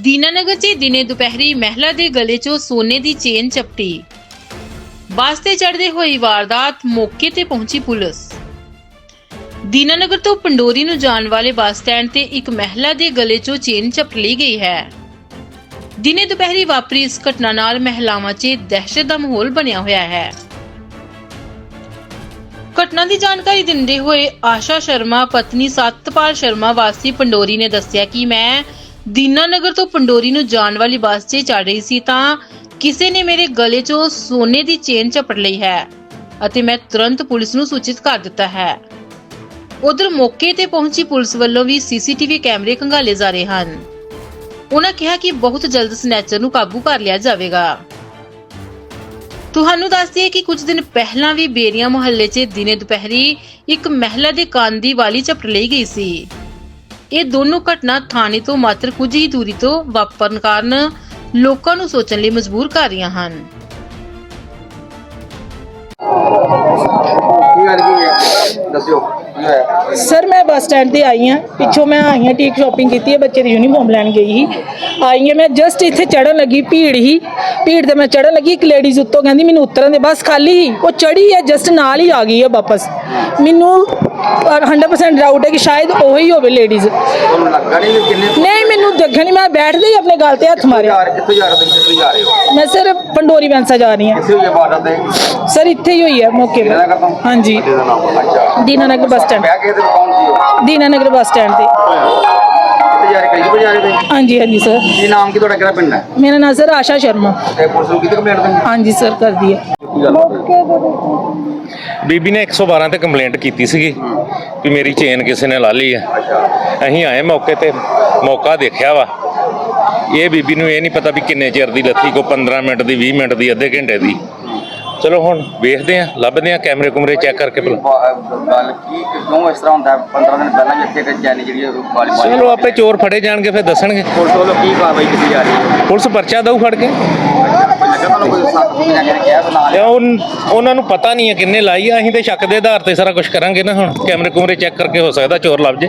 ਦੀਨਾਨਗਰ 'ਚ ਦਿਨੇ ਦੁਪਹਿਰੀ ਮਹਿਲਾ ਦੇ ਗਲੇ 'ਚੋਂ ਸੋਨੇ ਦੀ ਚੇਨ ਚਪਟੀ। ਬੱਸ ਤੇ ਚੜ੍ਹਦੇ ਹੋਈ ਵਾਰਦਾਤ ਮੌਕੇ ਤੇ ਪਹੁੰਚੀ ਪੁਲਿਸ। ਦੀਨਾਨਗਰ ਤੋਂ ਪੰਡੋਰੀ ਨੂੰ ਜਾਣ ਵਾਲੇ ਬੱਸ ਸਟੈਂਡ ਤੇ ਇੱਕ ਮਹਿਲਾ ਦੇ ਗਲੇ 'ਚੋਂ ਚੇਨ ਚਪਟ ਲਈ ਗਈ ਹੈ। ਦਿਨੇ ਦੁਪਹਿਰੀ ਵਾਪਰੀ ਇਸ ਘਟਨਾ ਨਾਲ ਮਹਿਲਾਵਾਂ 'ਚ ਦਹਿਸ਼ਤ ਦਾ ਮਾਹੌਲ ਬਣਿਆ ਹੋਇਆ ਹੈ। ਘਟਨਾ ਦੀ ਜਾਣਕਾਰੀ ਦਿੰਦੇ ਹੋਏ ਆਸ਼ਾ ਸ਼ਰਮਾ, ਪਤਨੀ ਸਤਪਾਲ ਸ਼ਰਮਾ ਵਾਸੀ ਪੰਡੋਰੀ ਨੇ ਦੱਸਿਆ ਕਿ ਮੈਂ ਦੀਨਾਨਗਰ ਤੋਂ ਪੰਡੋਰੀ ਨੂੰ ਜਾਣ ਵਾਲੀ ਬੱਸ 'ਚ ਚੜ ਰਹੀ ਸੀ ਤਾਂ ਕਿਸੇ ਨੇ ਮੇਰੇ ਗਲੇ 'ਚੋਂ ਸੋਨੇ ਦੀ ਚੇਨ ਚਪਟ ਲਈ ਹੈ ਅਤੇ ਮੈਂ ਤੁਰੰਤ ਪੁਲਿਸ ਨੂੰ ਸੂਚਿਤ ਕਰ ਦਿੱਤਾ ਹੈ। ਉਧਰ ਮੌਕੇ ਤੇ ਪਹੁੰਚੀ ਪੁਲਿਸ ਵੱਲੋਂ ਵੀ ਸੀਸੀਟੀਵੀ ਕੈਮਰੇ ਖੰਗਾਲੇ ਜਾ ਰਹੇ ਹਨ। ਉਹਨਾਂ ਕਿਹਾ ਕਿ ਬਹੁਤ ਜਲਦ ਸਨੈਚਰ ਨੂੰ ਕਾਬੂ ਕਰ ਲਿਆ ਜਾਵੇਗਾ। ਤੁਹਾਨੂੰ ਦੱਸ ਦਈਏ ਕਿ ਕੁਝ ਦਿਨ ਪਹਿਲਾਂ ਵੀ ਬੇਰੀਆਂ ਮੁਹੱਲੇ 'ਚ ਦਿਨੇ ਦੁਪਹਿਰੀ ਇੱਕ ਮਹਿਲਾ ਦੇ ਕੰਨ ਦੀ ਵਾਲੀ ਝਪਟ ਲਈ ਗਈ ਸੀ। ਇਹ ਦੋਨੋਂ ਘਟਨਾ ਥਾਣੇ ਤੋਂ ਮਾਤਰ ਕੁਝ ਹੀ ਦੂਰੀ ਤੋਂ ਵਾਪਰਨ ਕਾਰਨ ਲੋਕਾਂ ਨੂੰ ਸੋਚਣ ਲਈ ਮਜਬੂਰ ਕਰ ਰਹੀਆਂ ਹਨ। ਕੀ ਗੱਲ ਕੀ ਹੈ ਦੱਸਿਓ। ਕੀ ਹੋਇਆ? ਸਰ ਮੈਂ ਬੱਸ ਸਟੈਂਡ ਤੇ ਆਈ ਹਾਂ। ਪਿੱਛੋਂ ਮੈਂ ਆਈ ਹਾਂ ਟੀਕ ਸ਼ਾਪਿੰਗ ਕੀਤੀ ਹੈ ਬੱਚੇ ਦੀ ਯੂਨੀਫਾਰਮ ਲੈਣ ਗਈ ਸੀ। ਆਈ ਹਾਂ ਮੈਂ ਜਸਟ ਇੱਥੇ ਚੜਨ ਲੱਗੀ ਭੀੜ ਹੀ ਭੀੜ ਤੇ ਮੈਂ ਚੜਨ ਲੱਗੀ ਇੱਕ ਲੇਡੀਜ਼ ਉੱਤੋਂ ਕਹਿੰਦੀ ਮੈਨੂੰ ਉਤਰਨ ਦੇ ਬੱਸ ਖਾਲੀ ਹੀ ਉਹ ਚੜੀ ਹੈ ਜਸਟ ਨਾਲ ਹੀ ਆ ਗਈ ਹੈ ਵਾਪਸ। ਮੈਨੂੰ 100% ਡਾਊਟ ਹੈ ਕਿ ਸ਼ਾਇਦ ਉਹੀ ਹੋਵੇ ਲੇਡੀਜ਼ ਤੁਹਾਨੂੰ ਲੱਗਾ ਨਹੀਂ ਵੀ ਕਿੰਨੇ ਨਹੀਂ ਮੈਨੂੰ ਦੇਖਿਆ ਨਹੀਂ ਮੈਂ ਬੈਠਦੇ ਹੀ ਆਪਣੇ ਗਲ ਤੇ ਹੱਥ ਮਾਰਿਆ। ਯਾਰ ਕਿੱਥੋਂ ਜਾ ਰਹੇ ਹੋ? ਤੁਸੀਂ ਕਿੱਥੋਂ ਜਾ ਰਹੇ ਹੋ? ਮੈਂ ਸਰ ਪੰਡੋਰੀ ਬੈਂਸਾ ਜਾ ਰਹੀ ਹਾਂ। ਕਿੱਥੇ ਹੋਈ ਸਰ ਇੱਥੇ ਹੀ ਹੋਈ ਹੈ ਮੌਕੇ ਤੇ। ਹਾਂਜੀ। Dinanagar bus stand. ਮੈਂ ਕਿਹਾ ਤੇ ਕੌਣ ਸੀ ਉਹ ਦੀਨਾਨਗਰ ਬੱਸ ਸਟੈਂਡ ਤੇ। ਕਿੱਥੇ ਜਾ ਰਹੇ ਕਈ ਜਾ ਰਹੇ ਤੁਸੀਂ ਹਾਂਜੀ ਹਾਂਜੀ ਸਰ। ਕੀ ਨਾਮ ਕੀ ਤੁਹਾਡਾ ਕਿਹੜਾ ਪਿੰਡ ਹੈ? ਮੇਰਾ ਨਾਮ ਸਰ ਆਸ਼ਾ ਸ਼ਰਮਾ। ਤੇ ਪੁਲਿਸ ਨੂੰ ਕਿਤੇ ਕੰਪਲੇਂਟ ਦਿੰਦੇ ਹਾਂਜੀ ਸਰ ਕਰਦੀ ਹੈ ਕੀ ਗੱਲ ਬੀਬੀ ਨੇ 112 ਤੇ ਕੰਪਲੇਂਟ ਕੀਤੀ ਸੀਗੀ ਕਿ ਮੇਰੀ ਚੇਨ ਕਿਸੇ ਨੇ ਲਾ ਲਈ ਹੈ ਅਸੀਂ ਆਏ ਮੌਕੇ ਤੇ ਮੌਕਾ ਦੇਖਿਆ ਵਾ। ਇਹ ਬੀਬੀ ਨੂੰ ਇਹ ਨਹੀਂ ਪਤਾ ਵੀ ਕਿੰਨੇ ਚਿਰ ਦੀ ਲੱਥੀ ਕੋ 15 ਮਿੰਟ ਦੀ 20 ਮਿੰਟ ਦੀ ਅੱਧੇ ਘੰਟੇ ਦੀ। ਚਲੋ ਹੁਣ ਵੇਖਦੇ ਆ ਲੱਭਦੇ ਆ ਕੈਮਰੇ ਕੁਮਰੇ ਚੈੱਕ ਕਰਕੇ ਭਲਾ ਗੱਲ ਕੀ ਕਿਉਂ ਇਸ ਤਰ੍ਹਾਂ ਹੁੰਦਾ ਹੈ? 15 ਦਿਨ ਪਹਿਲਾਂ ਇੱਥੇ ਕਿ ਚੈਨੀ ਜਿਹੜੀ ਵਾਲੀ ਪਾਈ ਚਲੋ ਆਪੇ ਚੋਰ ਫੜੇ ਜਾਣਗੇ ਫਿਰ ਦੱਸਣਗੇ। ਪੁਲਿਸ ਵੱਲੋਂ ਕੀ ਕਾਰਵਾਈ ਕੀਤੀ ਜਾ ਰਹੀ ਹੈ? ਪੁਲਿਸ ਪਰਚਾ ਦਊ ਫੜ ਕੇ। ਉਹਨਾਂ ਨੂੰ ਪਤਾ ਨਹੀਂ ਹੈ ਕਿੰਨੇ ਲਾਈ ਆ ਅਸੀਂ ਤੇ ਸ਼ੱਕ ਦੇ ਆਧਾਰ ਤੇ ਸਾਰਾ ਕੁਝ ਕਰਾਂਗੇ ਨਾ ਹੁਣ। ਕੈਮਰੇ ਕੁਮਰੇ ਚੈੱਕ ਕਰਕੇ ਹੋ ਸਕਦਾ ਚੋਰ ਲੱਭ ਜੇ।